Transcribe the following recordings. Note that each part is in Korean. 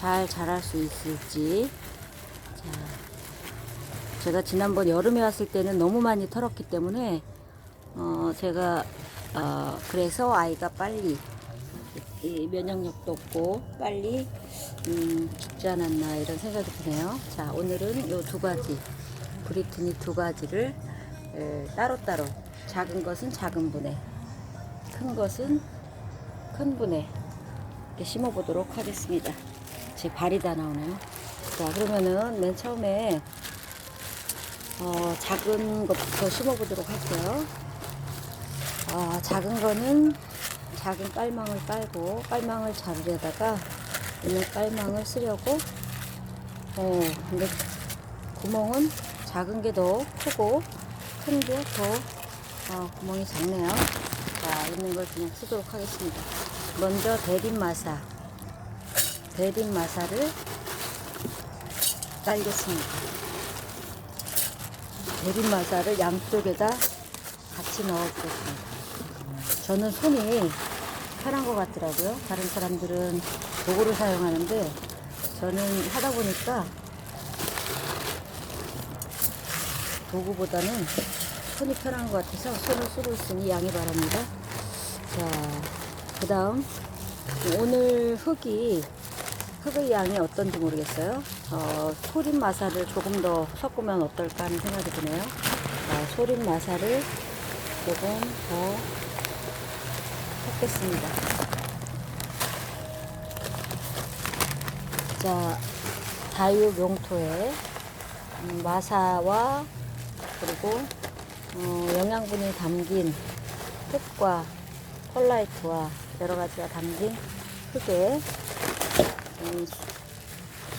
잘 자랄 수 있을지. 자, 제가 지난번 여름에 왔을 때는 너무 많이 털었기 때문에 어, 제가 어, 그래서 아이가 빨리 이 면역력도 없고 빨리 음, 죽지 않았나 이런 생각이 드네요. 자, 오늘은 요두 가지 브리트니 두 가지를 에, 따로 따로 작은 것은 작은 분에 큰 것은 큰 분에 심어보도록 하겠습니다. 제 발이 다 나오네요. 자, 그러면은 맨 처음에 어, 작은 것부터 심어보도록 할게요. 아, 작은 거는 작은 깔망을 깔고 깔망을 자르려다가 오늘 깔망을 쓰려고 어 근데 구멍은 작은 게 더 크고 큰 게더 어, 구멍이 작네요. 자 있는 걸 그냥 쓰도록 하겠습니다. 먼저 대림마사 대림마사를 깔겠습니다. 대림마사를 양쪽에다 같이 넣어보겠습니다. 저는 손이 편한 것 같더라고요. 다른 사람들은 도구를 사용하는데 저는 하다 보니까 도구보다는 손이 편한 것 같아서 손을 쓰고 있으니 양해 바랍니다. 자, 그 다음 오늘 흙이 흙의 양이 어떤지 모르겠어요. 어, 소림 마사를 조금 더 섞으면 어떨까 하는 생각이 드네요. 자, 소림 마사를 조금 더 섞겠습니다. 자, 다육 용토에 음, 마사와 그리고 어, 영양분이 담긴 흙과 콜라이트와 여러 가지가 담긴 흙에 음,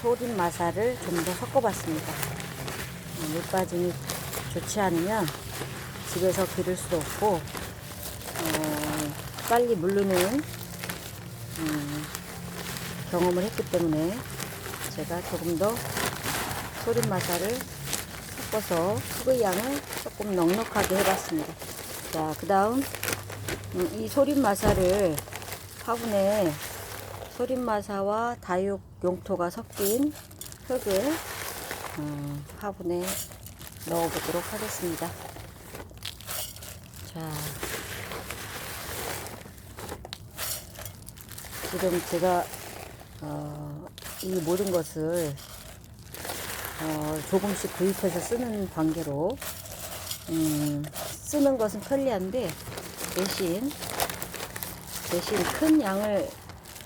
소림 마사를 좀 더 섞어봤습니다. 어, 물 빠짐이 좋지 않으면 집에서 기를 수도 없고 어, 빨리 물르는 음, 경험을 했기 때문에 제가 조금 더 소림 마사를 섞어서 흙의 양을 조금 넉넉하게 해봤습니다. 자, 그 다음 음, 이 소림 마사를 화분에 소림 마사와 다육 용토가 섞인 흙을 음, 화분에 넣어보도록 하겠습니다. 자, 지금 제가 어, 이 모든 것을 어, 조금씩 구입해서 쓰는 관계로 음, 쓰는 것은 편리한데 대신 대신 큰 양을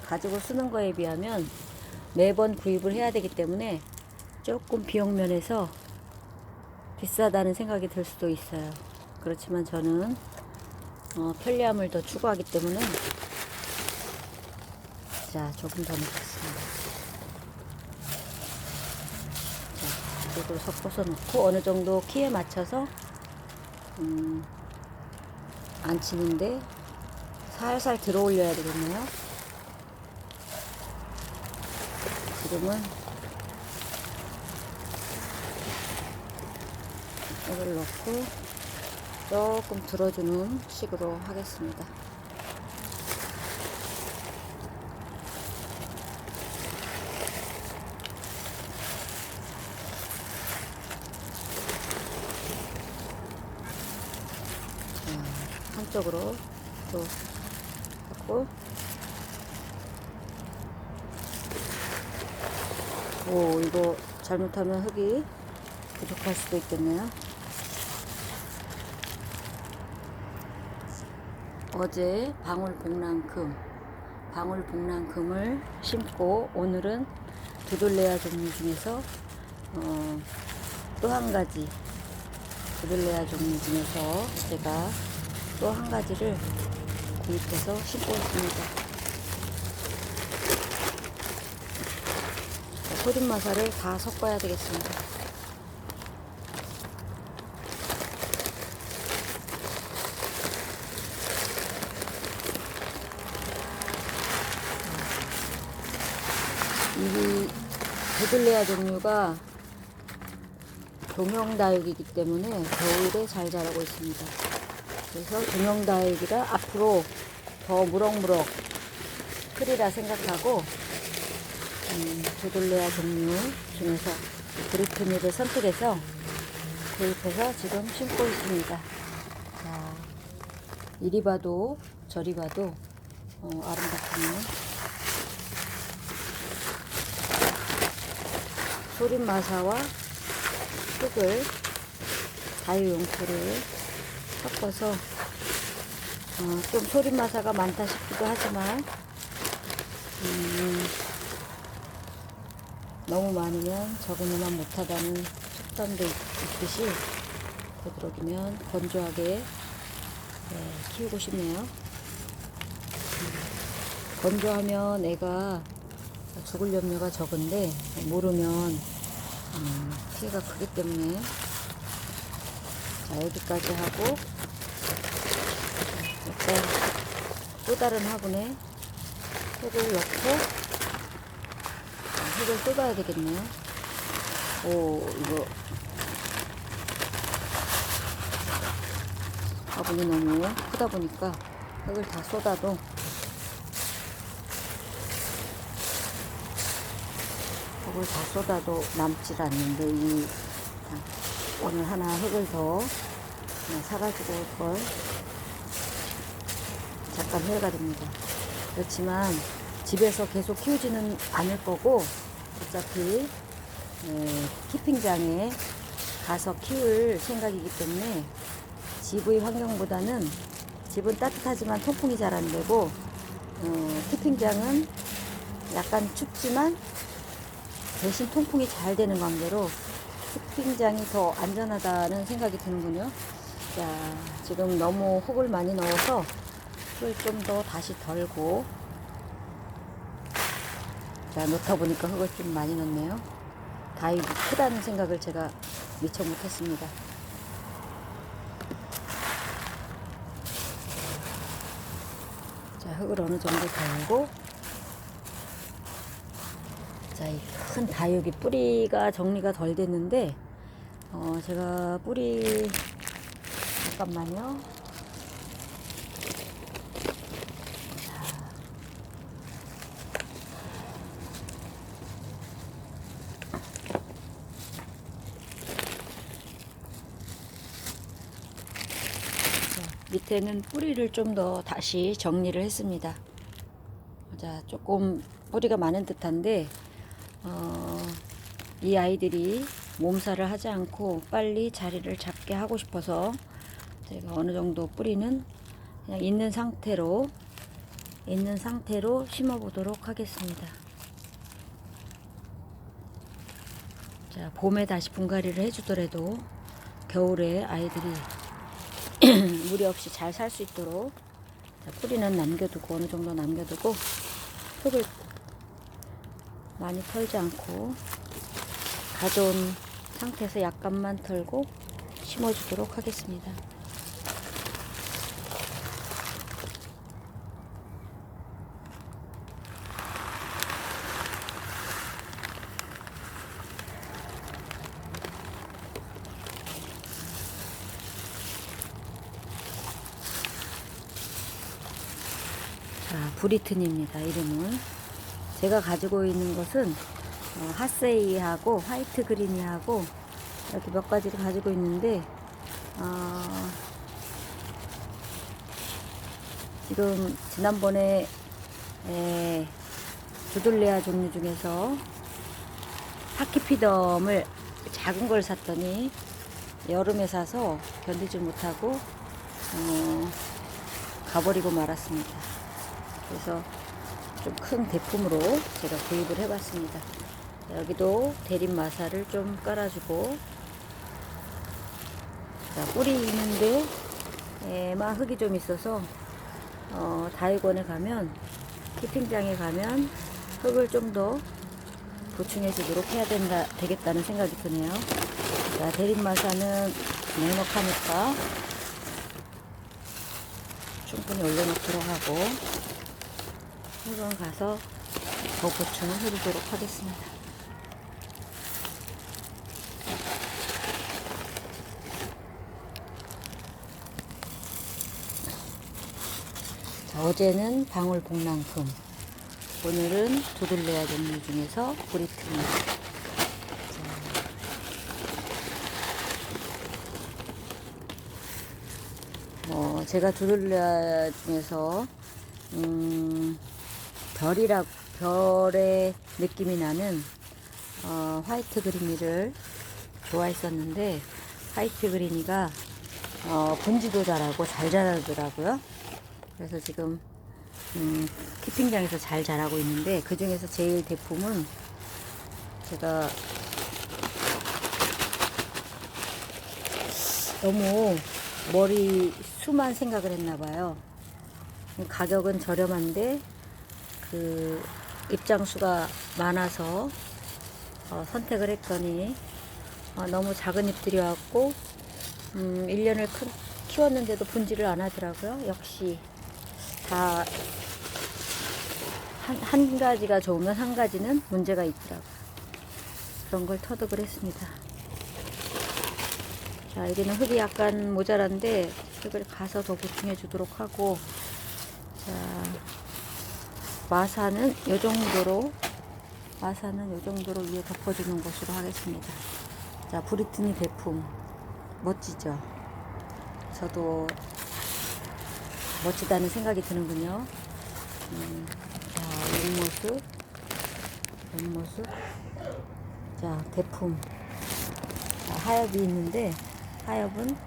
가지고 쓰는 거에 비하면 매번 구입을 해야 되기 때문에 조금 비용 면에서 비싸다는 생각이 들 수도 있어요. 그렇지만 저는 어, 편리함을 더 추구하기 때문에 자 조금 더 넣겠습니다. 자 이걸 섞어서 넣고 어느 정도 키에 맞춰서 음, 안 치는데 살살 들어 올려야 되겠네요. 지금은 이걸 넣고 조금 들어주는 식으로 하겠습니다. 자, 한쪽으로 또 하고 오 이거 잘못하면 흙이 부족할 수도 있겠네요. 어제 방울복랑금, 방울복랑금을 심고 오늘은 두들레아 종류 중에서 어, 또 한 가지 두들레아 종류 중에서 제가 또 한 가지를 구입해서 심고 있습니다. 자, 소림 마사를 다 섞어야 되겠습니다. 이 베들레아 종류가 동형다육이기 때문에 겨울에 잘 자라고 있습니다. 그래서 동형다육이라 앞으로 더 무럭무럭 크리라 생각하고 음, 조돌레아 종류 중에서 브리트니를 선택해서 구입해서 지금 심고 있습니다. 자, 이리 봐도 저리 봐도 어, 아름답군요. 소림마사와 흙을 자유용토를 섞어서 어, 좀 소림마사가 많다 싶기도 하지만 음, 너무 많으면 적으면 못하다는 속담도 있- 있듯이 되도록이면 건조하게 네, 키우고 싶네요. 음, 건조하면 애가 죽을 염려가 적은데 모르면 음, 피해가 크기 때문에 자 여기까지 하고 일단 또 다른 화분에 흙을 넣고 아, 흙을 쏟아야 되겠네요. 오 이거 화분이 너무 크다 보니까 흙을 다 쏟아도 흙을 다 쏟아도 남질 않는데 이 자, 오늘 하나 흙을 더 사가지고 올걸 잠깐 후회가 됩니다. 그렇지만 집에서 계속 키우지는 않을 거고 어차피 에, 키핑장에 가서 키울 생각이기 때문에 집의 환경보다는 집은 따뜻하지만 통풍이 잘 안 되고 어, 키핑장은 약간 춥지만 대신 통풍이 잘 되는 관계로 키핑장이 더 안전하다는 생각이 드는군요. 자, 지금 너무 흙을 많이 넣어서 흙을 좀더 다시 덜고 자, 넣다 보니까 흙을 좀 많이 넣네요. 다육이 크다는 생각을 제가 미처 못했습니다. 자, 흙을 어느 정도 덜고 자, 이 큰 다육이 뿌리가 정리가 덜 됐는데 어, 제가 뿌리 잠깐만요. 자, 밑에는 뿌리를 좀 더 다시 정리를 했습니다. 자, 조금 뿌리가 많은 듯한데 어, 이 아이들이 몸살을 하지 않고 빨리 자리를 잡게 하고 싶어서 제가 어느 정도 뿌리는 그냥 있는 상태로 있는 상태로 심어 보도록 하겠습니다. 자, 봄에 다시 분갈이를 해주더라도 겨울에 아이들이 무리 없이 잘 살 수 있도록 자, 뿌리는 남겨두고 어느 정도 남겨두고 흙을 많이 털지 않고 가져온 상태에서 약간만 털고 심어주도록 하겠습니다. 자, 브리튼입니다. 이름은. 제가 가지고 있는 것은 어, 핫세이하고 화이트 그린이하고 이렇게 몇 가지를 가지고 있는데 어, 지금 지난번에 에, 주돌레아 종류 중에서 파키피덤을 작은 걸 샀더니 여름에 사서 견디지 못하고 어, 가버리고 말았습니다. 그래서 좀 큰 대품으로 제가 구입을 해봤습니다. 여기도 대립마사를 좀 깔아주고 자, 뿌리 있는데 에만 흙이 좀 있어서 어, 다육원에 가면 키핑장에 가면 흙을 좀 더 보충해 주도록 해야 된다 되겠다는 생각이 드네요. 자, 대립마사는 넉넉하니까 충분히 올려놓도록 하고 흙은 가서 더 보충을 해주도록 하겠습니다. 자, 어제는 방울 복랑금, 오늘은 두들려야 종류 중에서 브리트니. 뭐 제가 두들려 중에서 음, 별이라 별의 느낌이 나는 어, 화이트 그린이를 좋아했었는데 화이트 그린이가 어, 분지도 잘하고 잘 자라더라고요. 그래서 지금 음, 키핑장에서 잘 자라고 있는데 그 중에서 제일 대품은 제가 너무 머리 수만 생각을 했나 봐요. 가격은 저렴한데 그 입장수가 많아서 어, 선택을 했더니 어, 너무 작은 잎들이 왔고 음, 1년을 큰, 키웠는데도 분지를 안 하더라고요. 역시 다 한, 한 가지가 좋으면 한 가지는 문제가 있더라고요. 그런 걸 터득을 했습니다. 자, 여기는 흙이 약간 모자란데 흙을 가서 더 보충해 주도록 하고 자, 마사는 이 정도로 마사는 이 정도로 위에 덮어주는 것으로 하겠습니다. 자, 브리트니 대품 멋지죠? 저도 멋지다는 생각이 드는군요. 음, 자, 옆모습, 옆모습. 자, 대품. 자, 하엽이 있는데, 하엽은,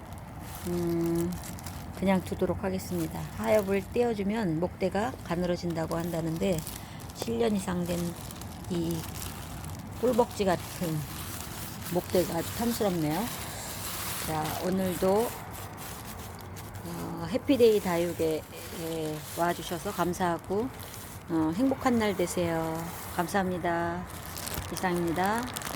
음, 그냥 두도록 하겠습니다. 하엽을 떼어주면 목대가 가늘어진다고 한다는데, 7년 이상 된 이 꿀벅지 같은 목대가 아주 탐스럽네요. 자, 오늘도 어, 해피데이 다육에 에, 와주셔서 감사하고 어, 행복한 날 되세요. 감사합니다. 이상입니다.